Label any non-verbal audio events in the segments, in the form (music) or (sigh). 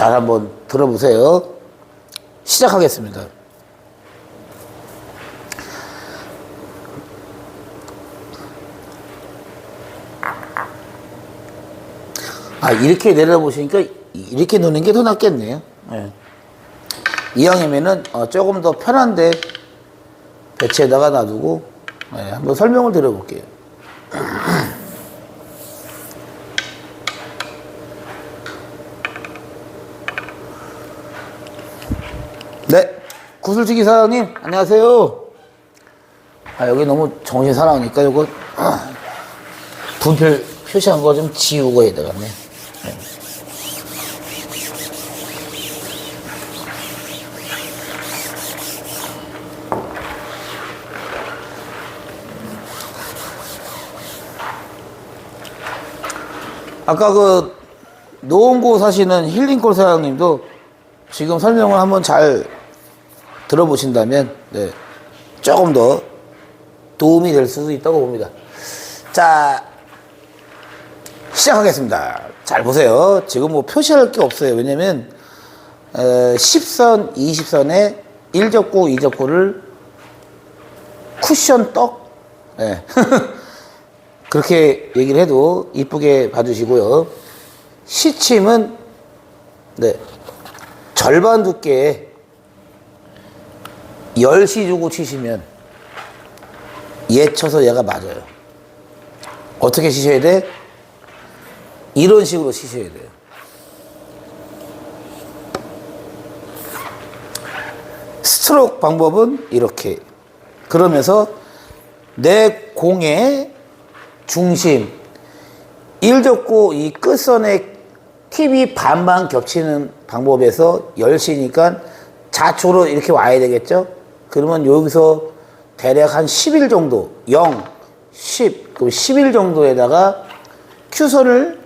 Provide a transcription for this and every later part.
잘 한번 들어보세요. 시작하겠습니다. 아, 이렇게 내려보시니까 이렇게 놓는 게 더 낫겠네요. 예. 이왕이면은 어, 조금 더 편한데 배치에다가 놔두고 예, 한번 설명을 드려볼게요. 네, 구슬치기 사장님 안녕하세요. 아 여기 너무 정신 사나우니까 아, (clears throat) 분필 표시한 거 좀 지우고 해야 되겠네. 네. 아까 그 노원고 사시는 힐링콜 사장님도 지금 설명을 한번 잘 들어보신다면 네, 조금 더 도움이 될 수도 있다고 봅니다. 자, 시작하겠습니다. 잘 보세요. 지금 뭐 표시할 게 없어요. 왜냐면 어, 10선, 20선에 1접구, 2접구를 쿠션 떡 네. (laughs) 그렇게 얘기를 해도 이쁘게 봐주시고요. 시침은 네, 절반 두께에 10시 주고 치시면 얘 쳐서 얘가 맞아요. 어떻게 치셔야 돼? 이런 식으로 치셔야 돼요. 스트로크 방법은 이렇게. 그러면서 내 공의 중심, 1접고 이 끝선에 팁이 반반 겹치는 방법에서 10시니까 좌측으로 이렇게 와야 되겠죠? 그러면 여기서 대략 한 10일 정도, 0, 10, 그럼 10일 정도에다가 큐선을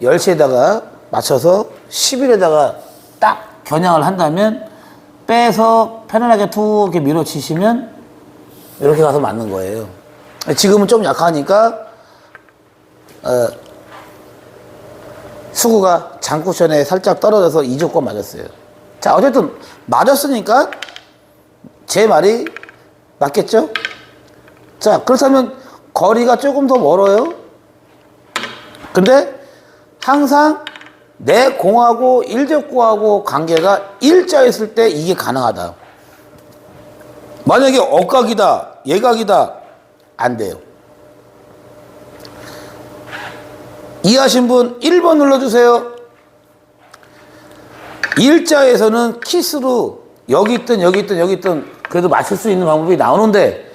10시에다가 맞춰서 10일에다가 딱 겨냥을 한다면 빼서 편안하게 툭 이렇게 밀어치시면 이렇게 가서 맞는 거예요. 지금은 좀 약하니까 어, 수구가 장쿠션에 살짝 떨어져서 이조건 맞았어요. 자, 어쨌든 맞았으니까 제 말이 맞겠죠? 자, 그렇다면 거리가 조금 더 멀어요. 근데 항상 내 공하고 일접구하고 관계가 일자였을 때 이게 가능하다. 만약에 억각이다, 예각이다, 안 돼요. 이해하신 분 1번 눌러주세요. 일자에서는 키스로 여기 있든 여기 있든 여기 있든 그래도 맞출 수 있는 방법이 나오는데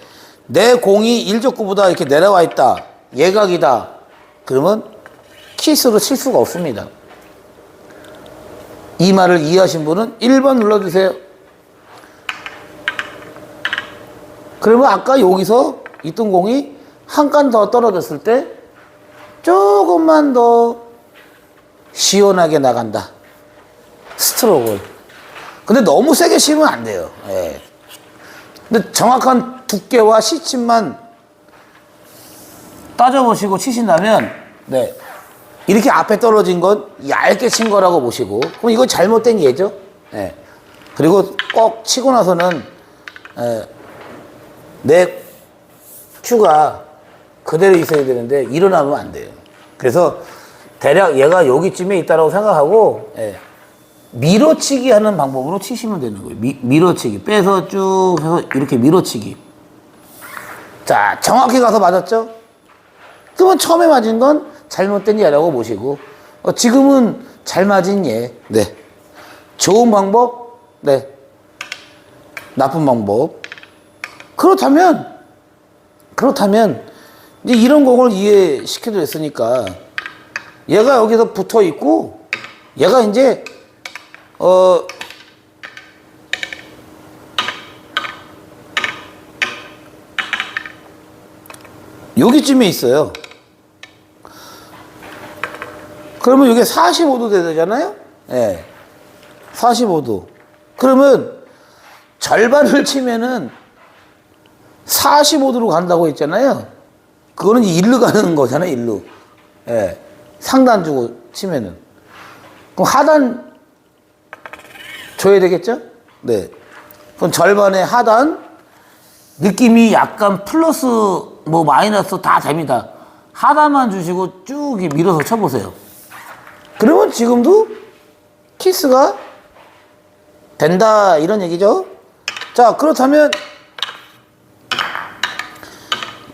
내 공이 일족구보다 이렇게 내려와 있다. 예각이다. 그러면 키스로 칠 수가 없습니다. 이 말을 이해하신 분은 1번 눌러주세요. 그러면 아까 여기서 있던 공이 한 칸 더 떨어졌을 때 조금만 더 시원하게 나간다. 스트로크를. 근데 너무 세게 치면 안 돼요. 예. 근데 정확한 두께와 시침만 따져보시고 치신다면, 네. 이렇게 앞에 떨어진 건 얇게 친 거라고 보시고, 그럼 이건 잘못된 예죠? 예. 그리고 꼭 치고 나서는, 예, 내 큐가 그대로 있어야 되는데 일어나면 안 돼요. 그래서 대략 얘가 여기쯤에 있다라고 생각하고 예, 밀어치기 하는 방법으로 치시면 되는 거예요. 미, 밀어치기 빼서 쭉 해서 이렇게 밀어치기. 자 정확히 가서 맞았죠? 그러면 처음에 맞은 건 잘못된 예라고 보시고 어, 지금은 잘 맞은 예. 네. 좋은 방법, 네. 나쁜 방법. 그렇다면 그렇다면 이제 이런 공을 이해시켜드렸으니까 얘가 여기서 붙어 있고 얘가 이제 어 여기쯤에 있어요. 그러면 이게 45도 되잖아요? 예. 네. 45도. 그러면 절반을 치면은 45도로 간다고 했잖아요. 그거는 일로 가는 거잖아요, 일로. 예. 상단 주고 치면은. 그럼 하단 줘야 되겠죠? 네. 그럼 절반의 하단, 느낌이 약간 플러스, 뭐 마이너스 다 됩니다. 하단만 주시고 쭉 밀어서 쳐보세요. 그러면 지금도 키스가 된다, 이런 얘기죠? 자, 그렇다면,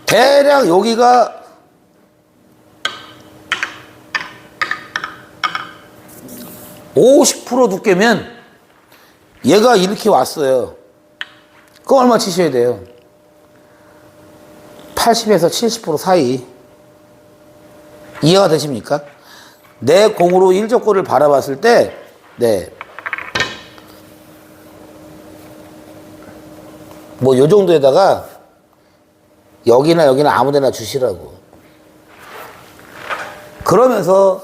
대략 여기가 50% 두께면 얘가 이렇게 왔어요. 그거 얼마 치셔야 돼요? 80에서 70% 사이. 이해가 되십니까? 내 공으로 일적골을 바라봤을 때, 네. 뭐, 요 정도에다가 여기나 여기나 아무 데나 주시라고. 그러면서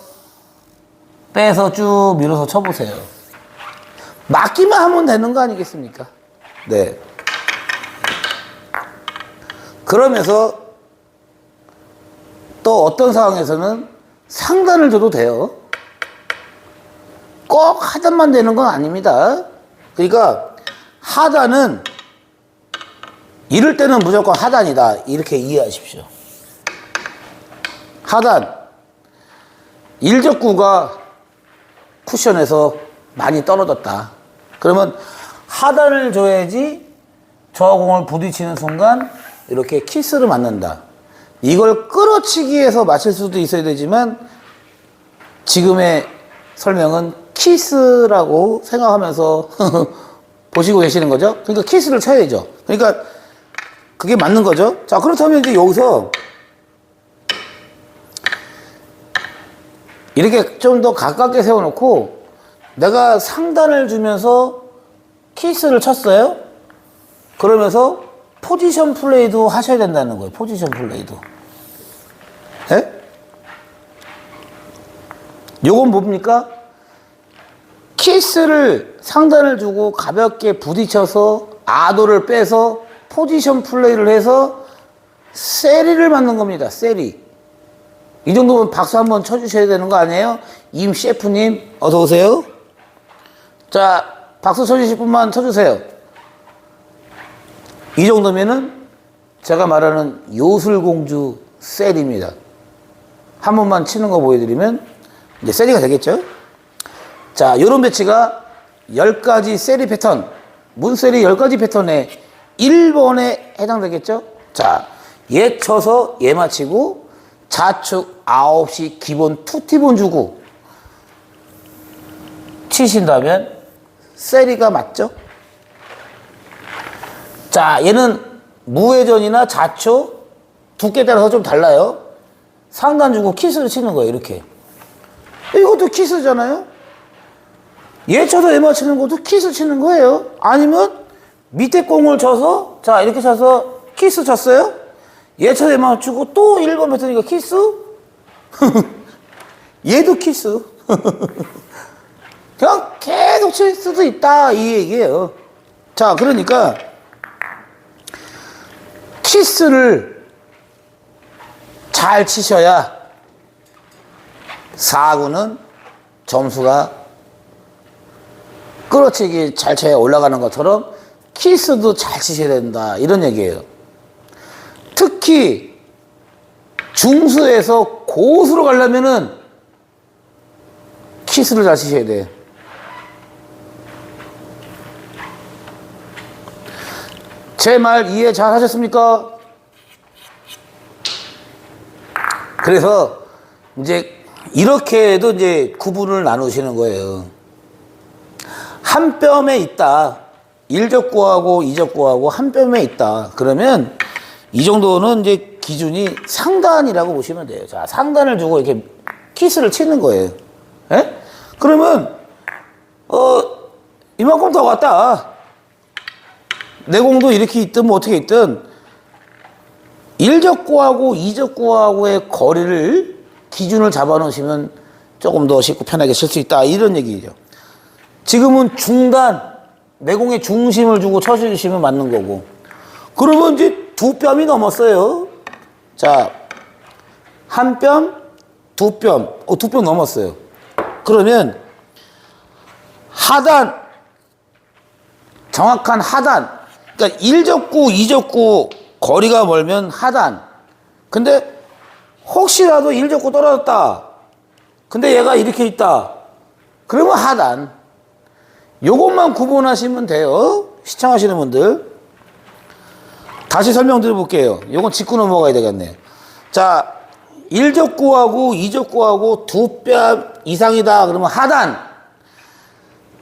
빼서 쭉 밀어서 쳐보세요. 맞기만 하면 되는 거 아니겠습니까? 네. 그러면서 또 어떤 상황에서는 상단을 줘도 돼요. 꼭 하단만 되는 건 아닙니다. 그러니까 하단은 이럴 때는 무조건 하단이다. 이렇게 이해하십시오. 하단. 일적구가 쿠션에서 많이 떨어졌다. 그러면 하단을 줘야지 저 공을 부딪히는 순간 이렇게 키스를 맞는다. 이걸 끌어치기 위해서 맞힐 수도 있어야 되지만 지금의 설명은 키스라고 생각하면서 (laughs) 보시고 계시는 거죠. 그러니까 키스를 쳐야죠. 그러니까 그게 맞는 거죠. 자, 그렇다면 이제 여기서 이렇게 좀 더 가깝게 세워놓고 내가 상단을 주면서 키스를 쳤어요. 그러면서 포지션 플레이도 하셔야 된다는 거예요. 포지션 플레이도. 예? 요건 뭡니까? 키스를 상단을 주고 가볍게 부딪혀서 아도를 빼서 포지션 플레이를 해서 세리를 맞는 겁니다. 세리. 이 정도면 박수 한번 쳐주셔야 되는 거 아니에요? 임 셰프님, 어서 오세요. 자, 박수 쳐주실 분만 쳐주세요. 이 정도면은 제가 말하는 요술공주 셀입니다. 한 번만 치는 거 보여드리면 이제 셀이가 되겠죠? 자, 요런 배치가 10가지 셀이 패턴, 문셀이 10가지 패턴에 1번에 해당되겠죠? 자, 얘 쳐서 얘 맞히고 좌측 9시 기본 투티본 주고 치신다면 세리가 맞죠? 자, 얘는 무회전이나 좌초 두께 따라서 좀 달라요. 상단 주고 키스를 치는 거예요, 이렇게. 이것도 키스잖아요? 얘 쳐서 얘 맞추는 것도 키스 치는 거예요. 아니면 밑에 공을 쳐서, 자, 이렇게 쳐서 키스 쳤어요? 얘 쳐서 얘 맞추고 또 1번 뱉으니까 키스? (laughs) 얘도 키스. (laughs) 그냥 계속 칠 수도 있다, 이 얘기예요. 자, 그러니까, 키스를 잘 치셔야 4구는 점수가 끌어치기 잘 쳐야 올라가는 것처럼 키스도 잘 치셔야 된다. 이런 얘기예요. 특히 중수에서 고수로 가려면은 키스를 잘 치셔야 돼. 제 말 이해 잘 하셨습니까? 그래서 이제 이렇게도 이제 구분을 나누시는 거예요. 한 뼘에 있다. 일적구하고 이적구하고 한 뼘에 있다. 그러면 이 정도는 이제 기준이 상단이라고 보시면 돼요. 자, 상단을 주고 이렇게 키스를 치는 거예요. 예? 그러면, 어, 이만큼 더 왔다. 내공도 이렇게 있든 뭐 어떻게 있든 일적구하고 이적구하고의 거리를 기준을 잡아 놓으시면 조금 더 쉽고 편하게 칠수 있다. 이런 얘기죠. 지금은 중단, 내공의 중심을 주고 쳐주시면 맞는 거고. 그러면 이제 두 뼘이 넘었어요. 자, 한 뼘, 두 뼘, 어, 두 뼘 넘었어요. 그러면 하단, 정확한 하단. 그러니까 1적구, 2적구 거리가 멀면 하단. 근데 혹시라도 1적구 떨어졌다. 근데 얘가 이렇게 있다. 그러면 하단. 요것만 구분하시면 돼요. 시청하시는 분들. 다시 설명드려 볼게요. 요건 짚고 넘어가야 되겠네요. 자, 1적구하고 2적구하고 두 뼘 이상이다. 그러면 하단.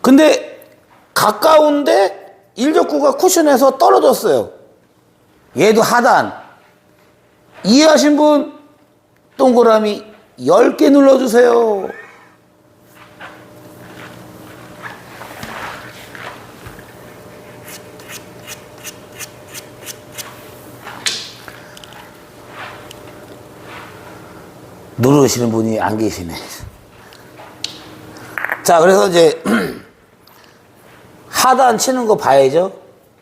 근데 가까운데 1적구가 쿠션에서 떨어졌어요. 얘도 하단. 이해하신 분 동그라미 10개 눌러주세요. 누르시는 분이 안 계시네. 자, 그래서 이제 (clears throat) 하단 치는 거 봐야죠.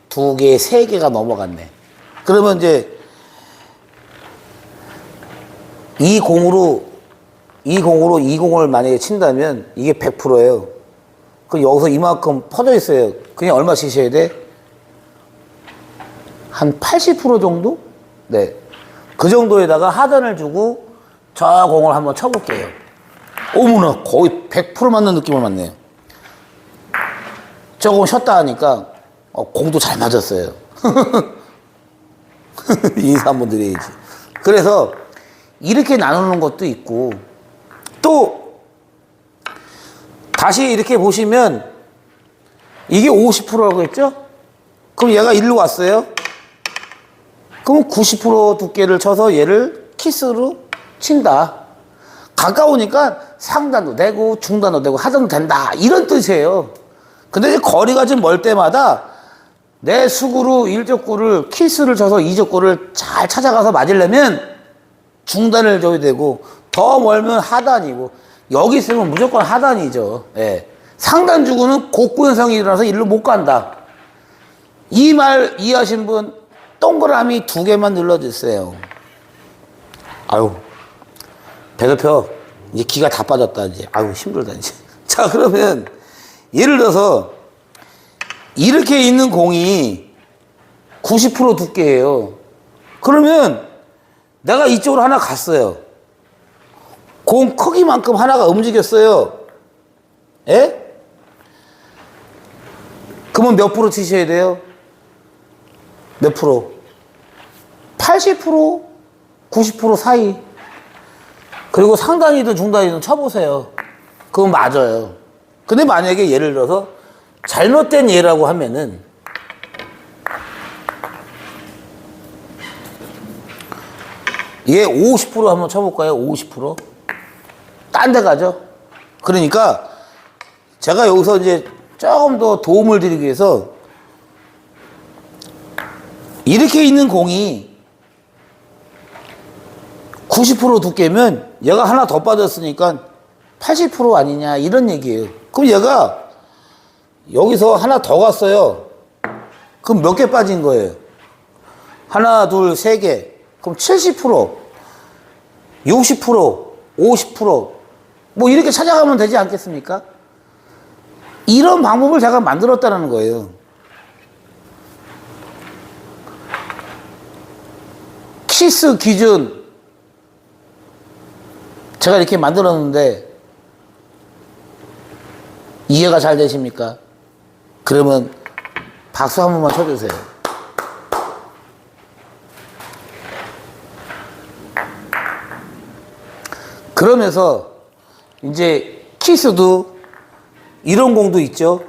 두 개, 세 개가 넘어갔네. 그러면 이제 이 공으로 이 공으로 이 공을 만약에 친다면 이게 100%예요. 그 여기서 이만큼 퍼져 있어요. 그냥 얼마 치셔야 돼? 한 80% 정도? 네. 그 정도에다가 하단을 주고 저 공을 한번 쳐볼게요. 어머나 거의 100% 맞는 느낌을 맞네요. 조금 쉬었다 하니까 어, 공도 잘 맞았어요. 인사 한번 드려야지. 그래서 이렇게 나누는 것도 있고 또 다시 이렇게 보시면 이게 50%라고 했죠? 그럼 얘가 일로 왔어요? 그럼 90% 두께를 쳐서 얘를 키스로 친다. 가까우니까 상단도 되고 중단도 되고 하단도 된다. 이런 뜻이에요. 근데 이제 거리가 좀 멀 때마다 내 수구로 일적구를 키스를 쳐서 이적구를 잘 찾아가서 맞으려면 중단을 줘야 되고 더 멀면 하단이고 여기 있으면 무조건 하단이죠. 예. 상단 주구는 곡구 현상이 일어나서 일로 못 간다. 이 말 이해하신 분 동그라미 두 개만 눌러주세요. 아유 배고파 이제 기가 다 빠졌다 이제 아유 힘들다 이제. (laughs) 자 그러면 예를 들어서 이렇게 있는 공이 90% 두께예요. 그러면 내가 이쪽으로 하나 갔어요. 공 크기만큼 하나가 움직였어요. 예? 그러면 몇 프로 치셔야 돼요? 몇 프로? 80%, 90% 사이. 그리고 상단이든 중단이든 쳐보세요. 그건 맞아요. 근데 만약에 예를 들어서 잘못된 예라고 하면은 얘 50% 한번 쳐볼까요? 50%? 딴 데 가죠? 그러니까 제가 여기서 이제 조금 더 도움을 드리기 위해서 이렇게 있는 공이 90% 두께면 얘가 하나 더 빠졌으니까 80% 아니냐 이런 얘기예요. 그럼 얘가 여기서 하나 더 갔어요. 그럼 몇 개 빠진 거예요? 하나, 둘, 세 개. 그럼 70%, 60%, 50%. 뭐 이렇게 찾아가면 되지 않겠습니까? 이런 방법을 제가 만들었다는 거예요. 키스 기준 제가 이렇게 만들었는데 이해가 잘 되십니까? 그러면 박수 한 번만 쳐주세요. 그러면서 이제 키스도 이런 공도 있죠.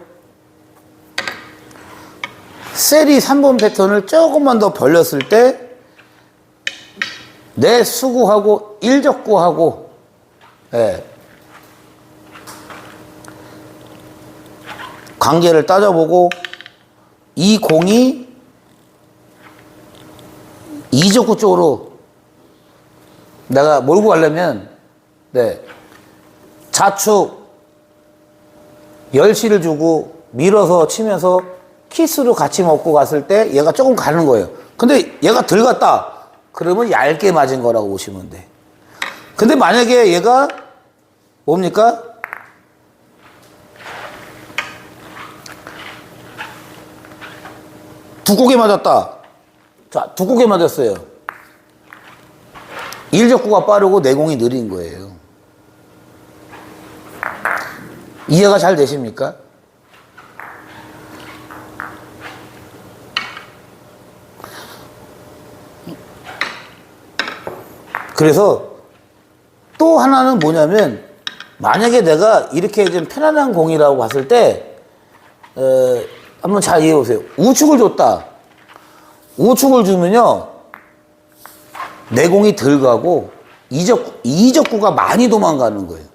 셀이 3번 패턴을 조금만 더 벌렸을 때 내 수구하고 일적구하고 예, 관계를 따져보고 이 공이 이적구 쪽으로 내가 몰고 가려면 네 좌측 열시를 주고 밀어서 치면서 키스로 같이 먹고 갔을 때 얘가 조금 가는 거예요. 근데 얘가 덜 갔다. 그러면 얇게 맞은 거라고 보시면 돼. 근데 만약에 얘가 뭡니까? 두 곡에 맞았다. 자, 두 곡에 맞았어요. 일적구가 빠르고 내공이 느린 거예요. 이해가 잘 되십니까? 그래서 또 하나는 뭐냐면 만약에 내가 이렇게 좀 편안한 공이라고 봤을 때 어, 한번 잘 이해해 보세요. 우측을 줬다. 우측을 주면요 내공이 덜 가고 이적 이적구가 많이 도망가는 거예요.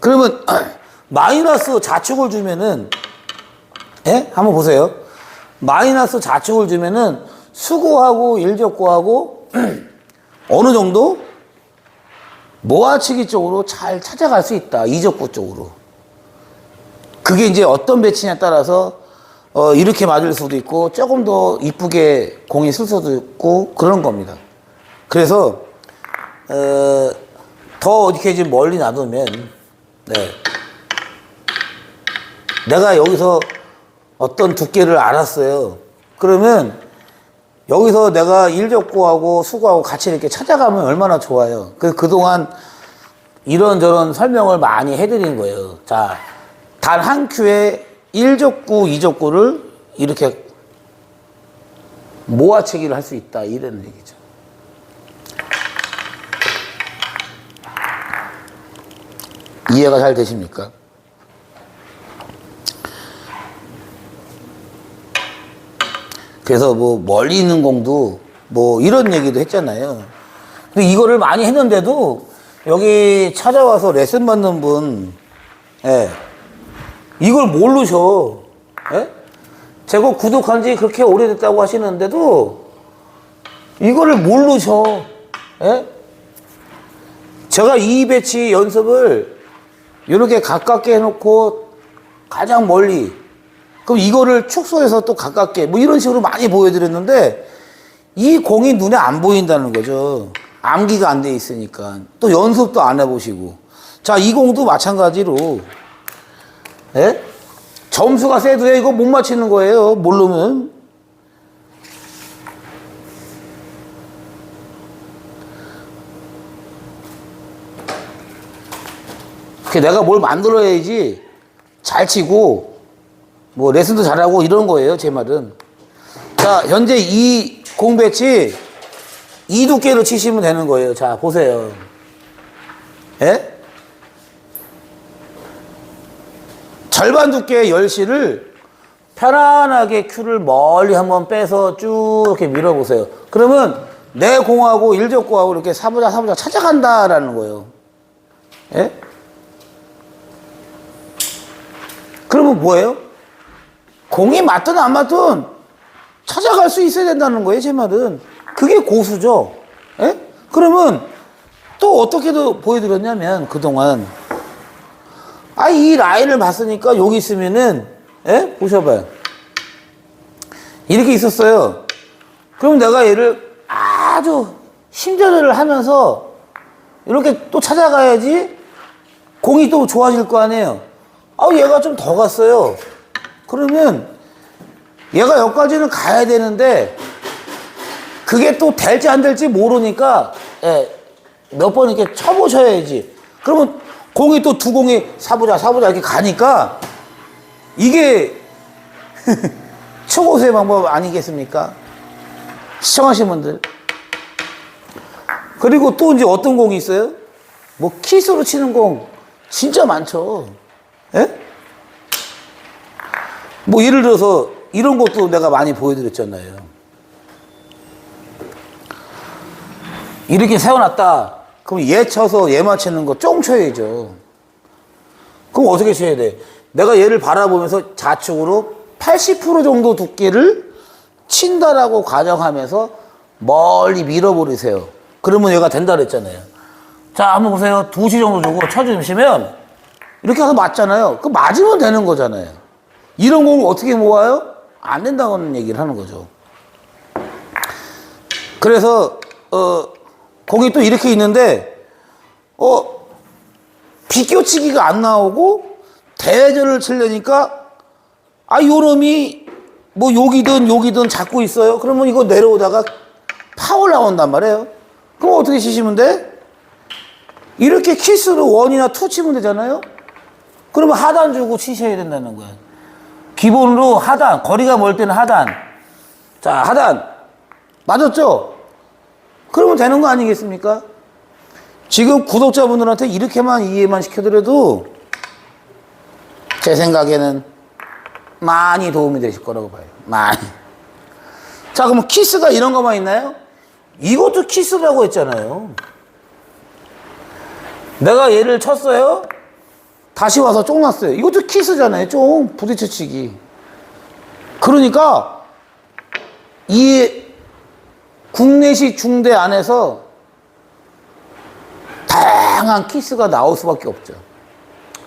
그러면 (clears throat) 마이너스 좌측을 주면은 예? 한번 보세요. 마이너스 좌측을 주면은 수구하고 일적구하고 (clears throat) 어느 정도 모아치기 쪽으로 잘 찾아갈 수 있다. 이적구 쪽으로. 그게 이제 어떤 배치냐에 따라서 어, 이렇게 맞을 수도 있고 조금 더 이쁘게 공이 쓸 수도 있고 그런 겁니다. 그래서 어, 더 이렇게 좀 멀리 놔두면 네. 내가 여기서 어떤 두께를 알았어요. 그러면 여기서 내가 일적구하고 수구하고 같이 이렇게 찾아가면 얼마나 좋아요. 그, 그동안 이런저런 설명을 많이 해드린 거예요. 자, 단 한 큐에 일적구, 이적구를 이렇게 모아치기를 할 수 있다. 이런 얘기죠. 이해가 잘 되십니까? 그래서 뭐 멀리 있는 공도 뭐 이런 얘기도 했잖아요. 근데 이거를 많이 했는데도 여기 찾아와서 레슨 받는 분, 예, 이걸 모르셔. 예? 제가 구독한 지 그렇게 오래됐다고 하시는데도 이거를 모르셔. 예? 제가 이 배치 연습을 이렇게 가깝게 해놓고 가장 멀리 그럼 이거를 축소해서 또 가깝게 뭐 이런 식으로 많이 보여드렸는데 이 공이 눈에 안 보인다는 거죠. 암기가 안 돼 있으니까 또 연습도 안 해보시고 자 이 공도 마찬가지로 예? 점수가 세도요 이거 못 맞히는 거예요. 모르면 그 내가 뭘 만들어야지 잘 치고 뭐 레슨도 잘하고 이런 거예요 제 말은 자 현재 이 공배치 이 두께로 치시면 되는 거예요 자 보세요 예? 절반 두께의 열시를 편안하게 큐를 멀리 한번 빼서 쭉 이렇게 밀어보세요 그러면 내 공하고 일적구하고 이렇게 사부자 사부자 찾아간다라는 거예요 예? 그러면 뭐예요? 공이 맞든 안 맞든 찾아갈 수 있어야 된다는 거예요, 제 말은. 그게 고수죠. 예? 그러면 또 어떻게도 보여드렸냐면, 그동안. 아, 이 라인을 봤으니까 여기 있으면은, 예? 보셔봐요. 이렇게 있었어요. 그럼 내가 얘를 아주 심전을 하면서 이렇게 또 찾아가야지 공이 또 좋아질 거 아니에요. 아, 얘가 좀 더 갔어요. 그러면 얘가 여기까지는 가야 되는데 그게 또 될지 안 될지 모르니까 예, 몇 번 이렇게 쳐보셔야지. 그러면 공이 또 두 공이 사보자 사보자 이렇게 가니까 이게 (laughs) 초고수의 방법 아니겠습니까? 시청하신 분들. 그리고 또 이제 어떤 공이 있어요? 뭐 키스로 치는 공 진짜 많죠. 예? 뭐 예를 들어서 이런 것도 내가 많이 보여드렸잖아요. 이렇게 세워놨다. 그럼 얘 쳐서 얘 맞추는 거 쫑 쳐야죠. 그럼 어떻게 쳐야 돼? 내가 얘를 바라보면서 좌측으로 80% 정도 두께를 친다라고 가정하면서 멀리 밀어버리세요. 그러면 얘가 된다 그랬잖아요. 자, 한번 보세요. 2시 정도 주고 쳐주시면 이렇게 해서 맞잖아요. 그 맞으면 되는 거잖아요. 이런 공을 어떻게 모아요? 안 된다는 얘기를 하는 거죠. 그래서 어 공이 또 이렇게 있는데 어 비껴치기가 안 나오고 대전을 치려니까 아 요놈이 뭐 여기든 여기든 잡고 있어요. 그러면 이거 내려오다가 파울 나온단 말이에요. 그럼 어떻게 치시면 돼? 이렇게 키스로 원이나 투 치면 되잖아요. 그러면 하단 주고 치셔야 된다는 거야. 기본으로 하단, 거리가 멀 때는 하단. 자, 하단. 맞았죠? 그러면 되는 거 아니겠습니까? 지금 구독자분들한테 이렇게만 이해만 시켜드려도 제 생각에는 많이 도움이 되실 거라고 봐요. 많이. 자, 그러면 키스가 이런 것만 있나요? 이것도 키스라고 했잖아요. 내가 얘를 쳤어요. 다시 와서 쫑 났어요. 이것도 키스잖아요. 쫑 부딪혀치기. 그러니까 이 국내시 중대 안에서 다양한 키스가 나올 수밖에 없죠.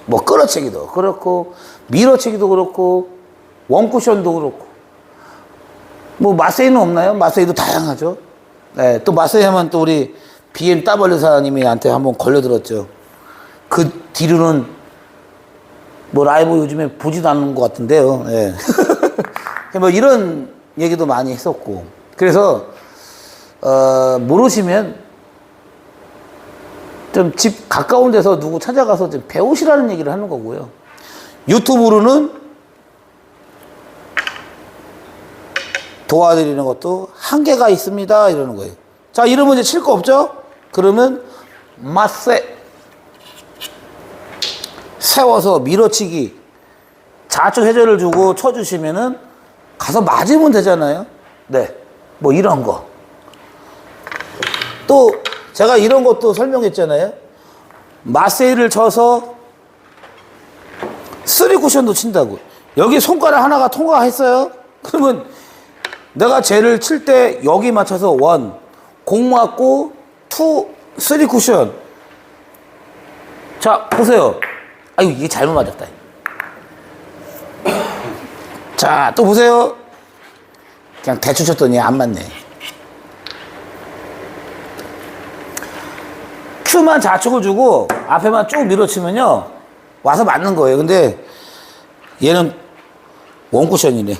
뭐 끌어치기도 그렇고 밀어치기도 그렇고 원쿠션도 그렇고 뭐 마세이는 없나요? 마세이도 다양하죠. 네, 또 마세이 하면 또 우리 BMW 사장님한테 한번 걸려들었죠. 그 뒤로는 뭐 라이브 요즘에 보지도 않는 것 같은데요. 예. (laughs) 뭐 이런 얘기도 많이 했었고. 그래서, 어, 모르시면 좀 집 가까운 데서 누구 찾아가서 좀 배우시라는 얘기를 하는 거고요. 유튜브로는 도와드리는 것도 한계가 있습니다. 이러는 거예요. 자, 이러면 이제 칠 거 없죠? 그러면 마세. 세워서 밀어치기. 좌측 회전을 주고 쳐주시면은 가서 맞으면 되잖아요. 네. 뭐 이런 거. 또 제가 이런 것도 설명했잖아요. 마세이를 쳐서 쓰리 쿠션도 친다고. 여기 손가락 하나가 통과했어요? 그러면 내가 쟤를 칠 때 여기 맞춰서 원, 공 맞고 투, 쓰리 쿠션. 자, 보세요. 아유, 이게 잘못 맞았다. 자, 또 보세요. 그냥 대충 쳤더니 안 맞네. 큐만 좌측을 주고 앞에만 쭉 밀어치면요. 와서 맞는 거예요. 근데 얘는 원쿠션이네.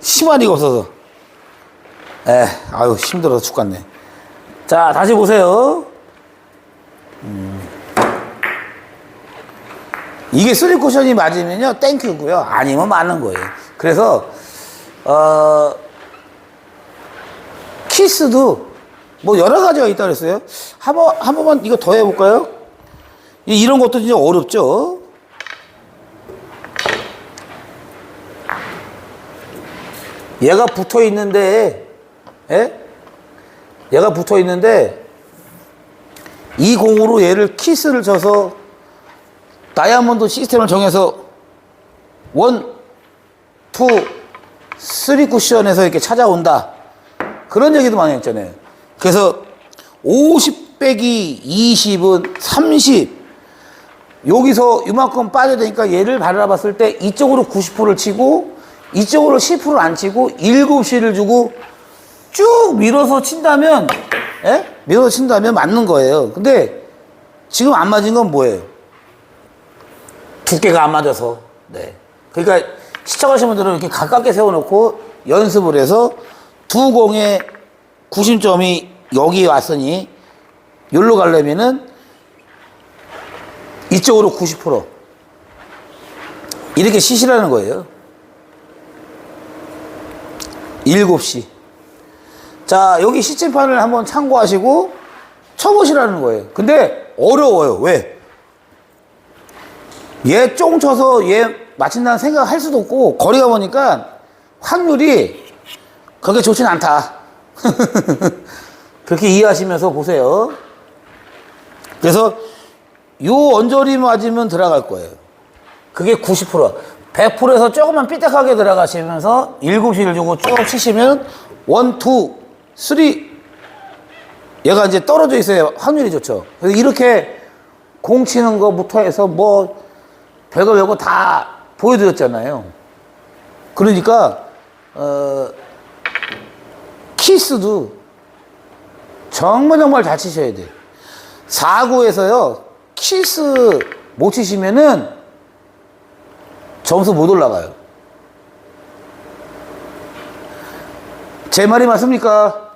심한이가 (laughs) 없어서. 에, 아유, 힘들어서 죽겠네. 자, 다시 보세요. 음. 이게 쓰리 쿠션이 맞으면요, 땡큐고요. 아니면 맞는 거예요. 그래서, 어, 키스도 뭐 여러 가지가 있다 그랬어요. 한 번, 한 번만 이거 더 해볼까요? 이- 이런 것도 진짜 어렵죠? 얘가 붙어 있는데, 예? 얘가 붙어 있는데, 이 공으로 얘를 키스를 쳐서 다이아몬드 시스템을 정해서 원, 투, 쓰리 쿠션에서 이렇게 찾아온다. 그런 얘기도 많이 했잖아요. 그래서 50 빼기 20은 30. 여기서 이만큼 빠져야 되니까 얘를 바라봤을 때 이쪽으로 90%를 치고 이쪽으로 10%를 안 치고 7시를 주고 쭉 밀어서 친다면 예? 밀어서 친다면 맞는 거예요. 근데 지금 안 맞은 건 뭐예요? 두께가 안 맞아서. 네. 그러니까 시청하시는 분들은 이렇게 가깝게 세워놓고 연습을 해서 두 공의 구심점이 여기 왔으니 여기로 가려면은 이쪽으로 90% 이렇게 시시라는 거예요. 7시. 자, 여기 시침판을 한번 참고하시고 쳐보시라는 거예요. 근데 어려워요. 왜? 얘 쫑 쳐서 얘 맞힌다는 생각할 수도 없고 거리가 보니까 확률이 그렇게 좋진 않다. (laughs) 그렇게 이해하시면서 보세요. 그래서 요 언저리 맞으면 들어갈 거예요. 그게 90%. 100%에서 조금만 삐딱하게 들어가시면서 7시를 주고 쭉 치시면 1, 2, 3 얘가 이제 떨어져 있어야 확률이 좋죠. 그래서 이렇게 공 치는 거부터 해서 뭐 별거 별거 다 보여드렸잖아요. 그러니까 어, 키스도 정말 정말 잘 치셔야 돼요. 4구에서요, 키스 못 치시면은 점수 못 올라가요. 제 말이 맞습니까?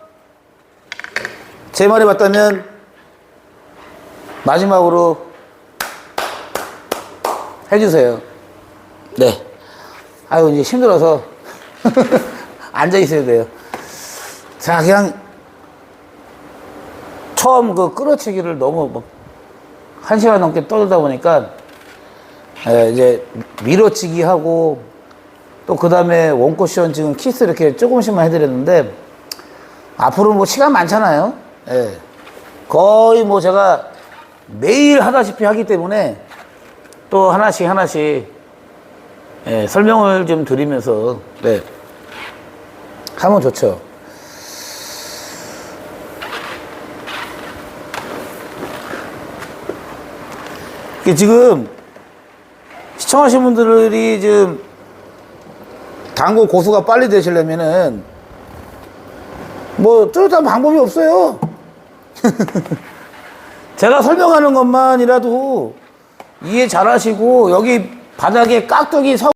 제 말이 맞다면 마지막으로 해주세요. 네. 아유, 이제 힘들어서 (laughs) 앉아 있어야 돼요. 자, 그냥 처음 그 끌어치기를 너무 막 한 시간 넘게 떠들다 보니까 에, 이제 밀어치기 하고 또 그 다음에 원쿠션 지금 키스 이렇게 조금씩만 해드렸는데 앞으로 뭐 시간 많잖아요. 예. 거의 뭐 제가 매일 하다시피 하기 때문에 또 하나씩 하나씩 예, 설명을 좀 드리면서 네. 하면 좋죠. 이게 지금 시청하신 분들이 지금 당구 고수가 빨리 되시려면은 뭐 뚜렷한 방법이 없어요. (laughs) 제가 설명하는 것만이라도 이해 잘 하시고 여기 바닥에 깍두기 서